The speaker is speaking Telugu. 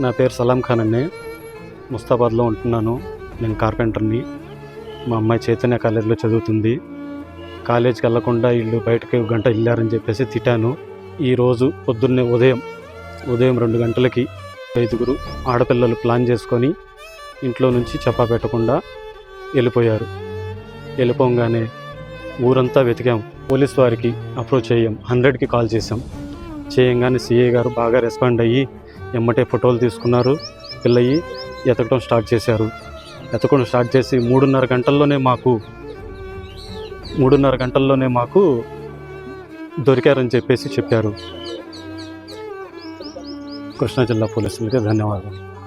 నా పేరు సలాం ఖాన్ అండి ముస్తాబాద్లో ఉంటున్నాను. నేను కార్పెంటర్ని. మా అమ్మాయి చైతన్య కాలేజీలో చదువుతుంది. కాలేజీకి వెళ్ళకుండా వీళ్ళు బయటకి గంట వెళ్ళారని చెప్పేసి తిట్టాను. ఈరోజు పొద్దున్నే ఉదయం ఉదయం రెండు గంటలకి ఐదుగురు ఆడపిల్లలు ప్లాన్ చేసుకొని ఇంట్లో నుంచి చెప్పా పెట్టకుండా వెళ్ళిపోయారు. వెళ్ళిపోగానే ఊరంతా వెతికాం. పోలీస్ వారికి అప్రోచ్ అయ్యాం. హండ్రెడ్కి కాల్ చేసాం చేయంగానే సిఐ గారు బాగా రెస్పాండ్ అయ్యి ఎమ్మటే ఫోటోలు తీసుకున్నారు. పిల్లయి ఎతకడం స్టార్ట్ చేశారు. ఎతకడం స్టార్ట్ చేసి మూడున్నర గంటల్లోనే మాకు మూడున్నర గంటల్లోనే మాకు దొరికారని చెప్పేసి చెప్పారు. కృష్ణా జిల్లా పోలీసులకి ధన్యవాదాలు.